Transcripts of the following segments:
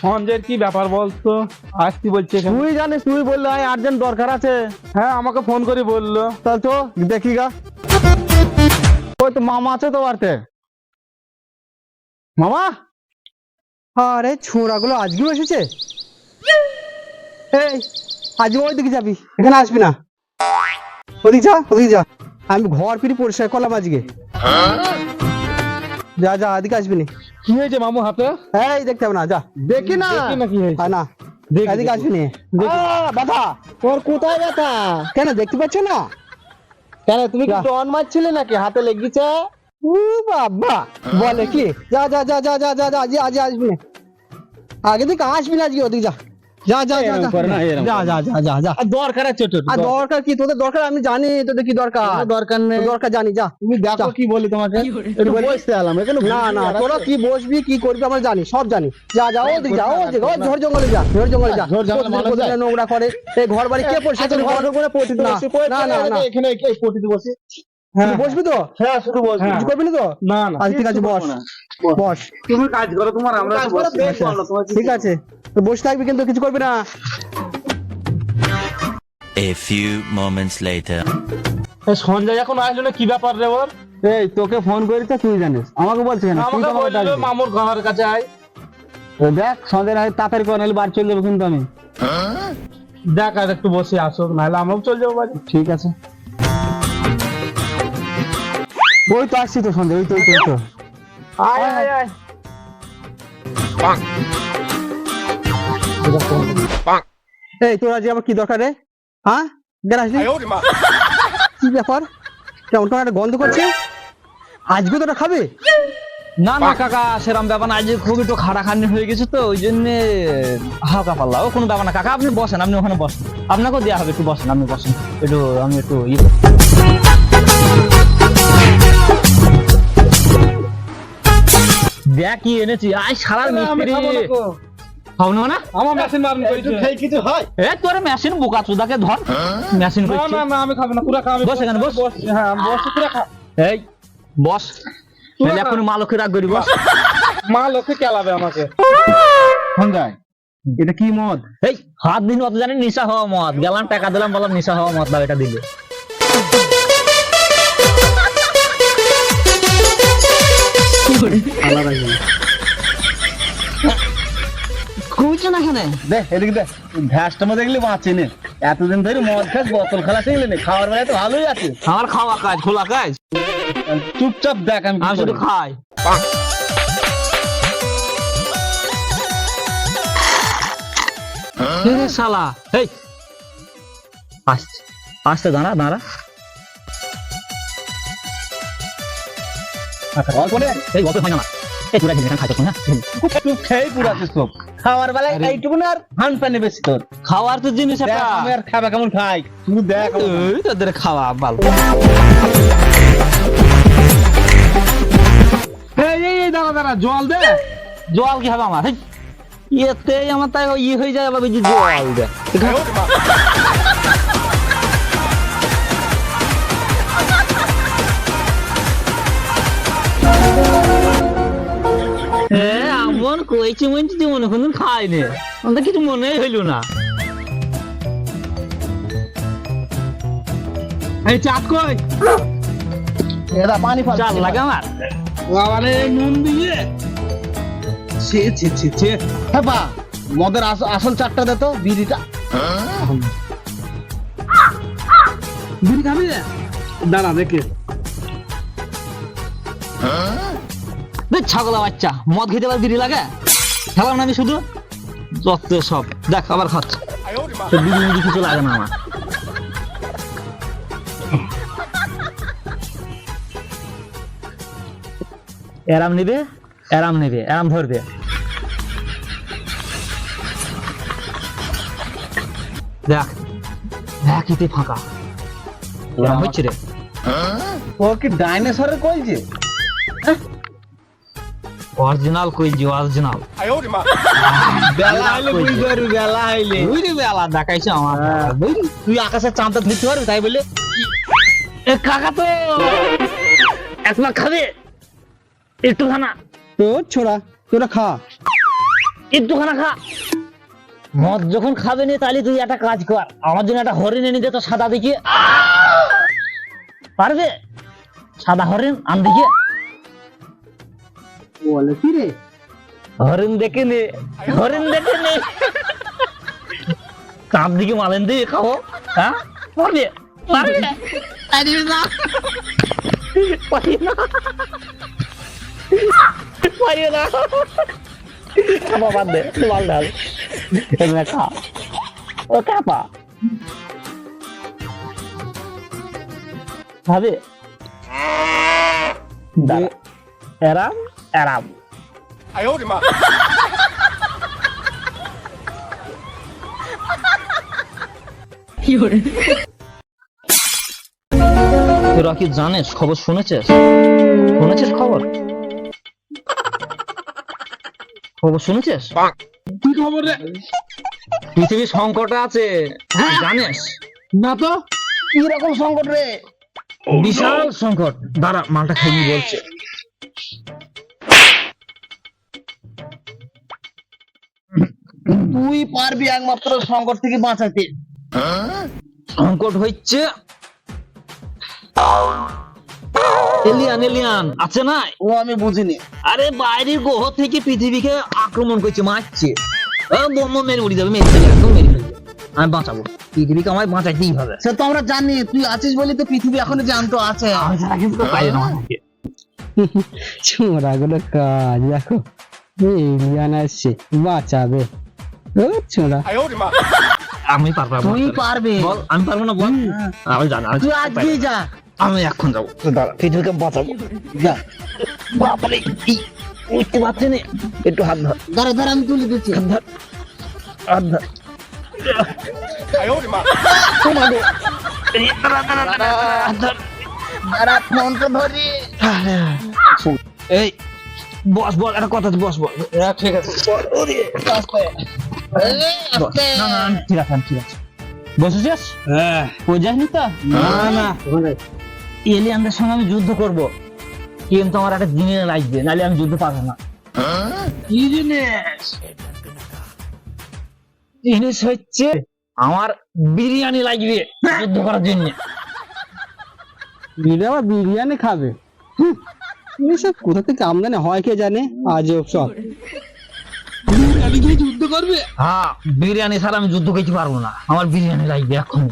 সঞ্জয়ের কি ব্যাপার বলতো? আসতি বলছে তুই জানিস তুই বললে আর্জেন্ট দরকার আছে। হ্যাঁ আমাকে ফোন করে বলল। তাহলে তো দেখি গা। ওই তো মামা আছে তো বাড়িতে। মামা? আরে ছোড়াগুলো আজকেও এসেছে? এই আজকে ওই দিকে যাবি। এখানে আসবি না? ওদিকে যা ওদিকে যা। আমি ঘর ফিরি পরিষ্কার করলাম আজকে। যা যা এদিকে আসবি না। কি হয়েছে মামু হাতে এই দেখতে হবে না যা। দেখি না। দেখি না কি হয়েছে। না। দেখি, এদিকে আসবি না। ব্যথা তোর কোথায় ব্যথা? কেন দেখতে পাচ্ছ না? কেন তুমি কি ডন মারছিলে নাকি? হাতে লেগেছে? উ বাবা। বলে কি? যা যা যা যা যা যা যা আজ আজ আসবি না। আগে দিকে আসবি না আজকে ওদিকে যা। যা যা যা যা। যা যা যা দরকার আছে তোর আর দরকার কি? তোদের দরকার? আমি জানি তোদের কি দরকার? দরকার নেই। দরকার জানি যা। তুমি দেখো কি বলি তোমাকে। একটু বসতে এলাম এখানে না না তোরা কি বসবি কি করবি আমরা জানি সব জানি। যা যা ওদিকে যা ওদিকে ওই ঝড় জঙ্গলে যা ঝড় জঙ্গলে যা। ঝড় জঙ্গলে মানুষ যায়? নোংরা করে। এই ঘর বাড়ি কে পরিষ্কার করে? ঘর করে না না না এখানে এই পটিতে বসে। বসবি তো? হ্যাঁ শুধু বস কিছু করবি না তো? না না। আচ্ছা ঠিক আছে বস। বস। তুমি কাজ করো তোমার আমরা কাজ করো, বেশ। ভালো, ঠিক আছে। বসে থাকবি কিন্তু কিছু করবি না। A few moments later. Sanjay এখন আসলো না কি ব্যাপার রে ওর? এই তোকে ফোন করেছে তুই জানিস। আমাকে বলছে কেন? আমাকে বলল মামুর ঘরের কাছে আয়। দেখ সন্ধ্যে রাতে তাড়াতাড়ি করে নাহলে বাড়ি চলে যাব কিন্তু আমি। দেখ আর একটু বসে আসুক নাহলে আমরাও চলে যাব বাড়ি। ঠিক আছে। ওই তো আসছি তো সন্ধ্যে ওই তো ওই তো, ওই তো। আয় আয় আয় এই তোর আজকে আবার কি দরকার রে? হ্যাঁ? কেন আসলি? কি ব্যাপার? কেমন কেমন একটা গন্ধ করছে? আজকে তোরা খাবে? না না কাকা সেরকম ব্যাপার না। আজ খুব একটু খাটাখানি হয়ে গেছে তো ওই জন্য হালকা পাল্লা। ও কোনো ব্যাপার না কাকা আপনি বসেন আপনি ওখানে বসেন। আপনাকেও দেওয়া হবে একটু বসেন আপনি বসেন। একটু আমি একটু ইয়ে দেখ কি এনেছি। আজ সারা আমি মিস্ত্রি। খাও না না আমার মেশিন মারুন করেছে কিছু হয়? এ তোর মেশিন বোকা চুদাকে ধর। মেশিন না না না আমি খাব না পুরা খাব বস এখানে, বস। হ্যাঁ আমি বস পুরা খা। এই বস। তাহলে এখন মালকে রাগ করি বস। মা লোকে কেলাবে আমাকে। এটা কি মদ? এই হাত দিন অত জানি নিশা হওয়া মত গেলাম টাকা দিলাম বললাম নিশা হওয়া মত দাও এটা দিলে। খুঁজছে না এখানে? দে এদিকে দে। ভ্যাসটা মধ্যে দেখলি বাঁচে নে এতদিন ধরে মদ খাস বোতল খেলা শিখলি নে। খাওয়ার বেলায় তো ভালোই আছে। আমার খাওয়া কাজ খোলা কাজ। চুপচাপ দেখ আমি আমি শুধু খাই। রে শালা। এই। আসছে। আসতে দাঁড়া দাঁড়া। অল্প নে। এই গল্প হয় না এই তোরা এখানে খাইতে না একটু খেয়েই পুরো আছিস সব খাওয়ার বেলায় এইটুকু না আর হান পানি বেশি তোর। খাওয়ার তো জিনিস দেখ একটা আমি আর খাবা কেমন খাই? তুই দেখ এই তোদের খাওয়া ভালো এই এই এই দাঁড়া দাঁড়া জল দে। জল কি হবে আমার? এতে আমার তাই ইয়ে হয়ে যায় আবার জল দে। কইছি মন তুই মনে কোনদিন খাইনি আমাদের কিছু মনেই হইল না। এই কই? এরা পানি ফাল চাল লাগে আমার। বাবারে নুন দিয়ে। ছে ছে ছে ছে। বা মদের আসল চারটা দে তো বিড়িটা। বিড়ি খাবি দাঁড়া দেখে। ছাগলা বাচ্চা মদ খেতে আবার বিড়ি লাগে? খেলাম না আমি শুধু? যত সব। দেখ, আবার খাচ্ছে। তো মিড়ি কিছু লাগে না আমার। এরাম নেবে এরাম নেবে, এরাম ধরবে। দেখ দেখ এতে ফাঁকা। হচ্ছে রে। ও কি ডাইনোসরের কইছে অরিজিনাল কই জি অরিজিনাল বেলা হইলে বেলা হইলে বুঝলি বেলা দেখাইছে আমার বুঝলি? তুই আকাশের চাঁদটা ধরতে পারবি তাই বলে। কাকা তো! একবার খাবে। একটু খানা। তোর ছোড়া তোরা খা। একটু খানা খা। মদ যখন খাবে নি তাহলে তুই একটা কাজ কর। আমার জন্য একটা হরিণ এনে দে তো সাদা দিকে। পারবে? সাদা হরিণ আন দিকে। বলে, কি রে? হরিণ দেখে নে হরিণ দেখে নে কাপ দিকে মালেন দিয়ে খাও হ্যাঁ? পারবে? পারবে? পারবে না। পারবে না। পারবে না খাবা বাদ দে তোমার ডাল এগুলো খা। ও কাপা খাবে। এরাম এরাম তোরা কি জানিস? খবর শুনেছিস? শুনেছিস খবর? খবর শুনেছিস? কি খবর রে? পৃথিবী সংকটে আছে। জানিস? না তো। কীরকম সংকট রে? বিশাল সংকট। দাঁড়া মালটা খেয়ে বলছে। তুই পারবি একমাত্র সংকট থেকে বাঁচাতে। সংকট হচ্ছে এলিয়ান এলিয়ান আছে না? ও আমি বুঝিনি। আরে বাইরের গ্রহ থেকে পৃথিবীকে আক্রমণ করছে মারছে। বোম মেরে উড়ে যাবে মেরে ফেলে একদম মেরে ফেলবে আমি বাঁচাবো। পৃথিবীকে আমায় বাঁচাইতেই হবে। সে তো আমরা জানি তুই আছিস বলে তো পৃথিবী এখনও জ্যান্ত আছে। আমি ছাড়া কিন্তু পাই না আমাকে। কাজ দেখো। এলিয়ান আসছে বাঁচাবে। আমি পারব তুই পারবে। বল আমি পারব না বল। আমি জানি তুই আজকেই যা। আমি এখন যাব। দাঁড়া। পৃথিবীকে বাঁচাবো। যা। বাপরে উঠতে পারছি না। একটু হাত ধর। দাঁড়া দাঁড়া আমি তুলে দিচ্ছি। হাত ধর। হাত ধর। এই, ধর। ধরি। বস বল একটা কথা বস বল হ্যাঁ, ঠিক আছে। বল, ওরে, আস্তে এই, বস। আস্তে। না না আমি ঠিক আছে আমি ঠিক আছে। বসেছিস? হ্যাঁ। কই যাসনি তো? না না এলিয়ানদের সঙ্গে আমি যুদ্ধ করব। কিন্তু আমার একটা জিনিস লাগবে নাহলে আমি যুদ্ধ পারব না। কি জিনিস জিনিস হচ্ছে আমার বিরিয়ানি লাগবে যুদ্ধ করার জন্য। বিলে আবার বিরিয়ানি খাবে? কোথা থেকে আমদানি হয় কে জানে? আজ সব। করবে হ্যাঁ বিরিয়ানি ছাড়া আমি যুদ্ধ করতে পারব না। আমার বিরিয়ানি লাগবে এখন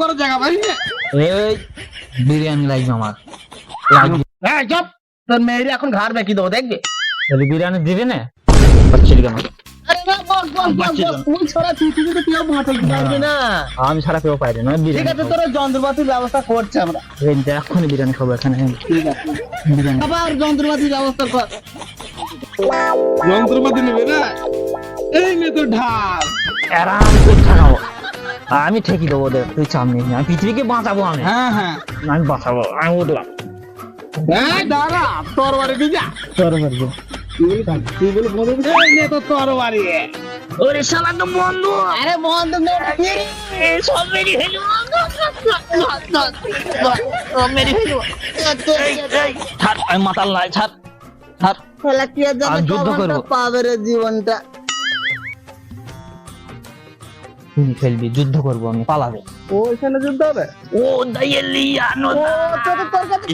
করার জায়গা পাই না এই বিরিয়ানি লাগবে আমার। হ্যাঁ চপ! তোর মেয়ের এখন ঘর বেঁকি দেবো দেখবে? তাহলে বিরিয়ানি দিবে না? কেন পারবে আমি ছাড়া কেউ পাইরে না ঠিক আছে তোর যন্ত্রপাতির ব্যবস্থা করছে আমরা। এক্ষুনি বিরিয়ানি খাব এখানে। আবার যন্ত্রপাতির ব্যবস্থা কর। যন্ত্রপাতি নেবে না? এই নে তো ঢাল। আরাম করে আমি ঠেকি দেবো ওদের তুই চাপ নিস না। আমি পৃথিবীকে বাঁচাবো আমি। হ্যাঁ হ্যাঁ। আমি বাঁচাবো আমি উঠলাম। এই দাঁড়া তোর বাড়ি দিয়ে যা। তোর বলব তুই বলে বলে এই নে তো তোর বাড়ি ওরে শালা তো বন্ধু। আরে বন্ধ সব মেরে ফেলব। সব মেরে ফেলব। এই, এই, ছাড় আমি মাতাল নাই ছাড় ছাড়। খেলা কি আর জানে। জীবনটা। তুমি ফেলবি যুদ্ধ করব আমি পালাবে ওইখানে যুদ্ধ হবে? ও দাইয়েলিয়ানো ও তোর তোর কাছে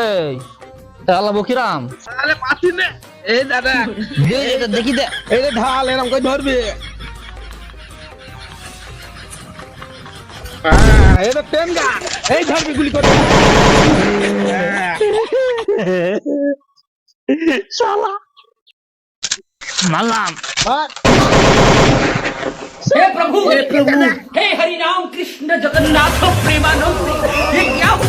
এই তালা বকিরাম আরে পাচ্ছি না এই দাদা দে এটা দেখি দে এই যে ঢাল এরকম করে ধরবি হ্যাঁ, এই তো পেন গা এই ধরবি গুলি করে শালা মারলাম हे प्रभु हे प्रभु हे हरि राम कृष्ण जगन्नाथ प्रेमानंद ये क्या हुआ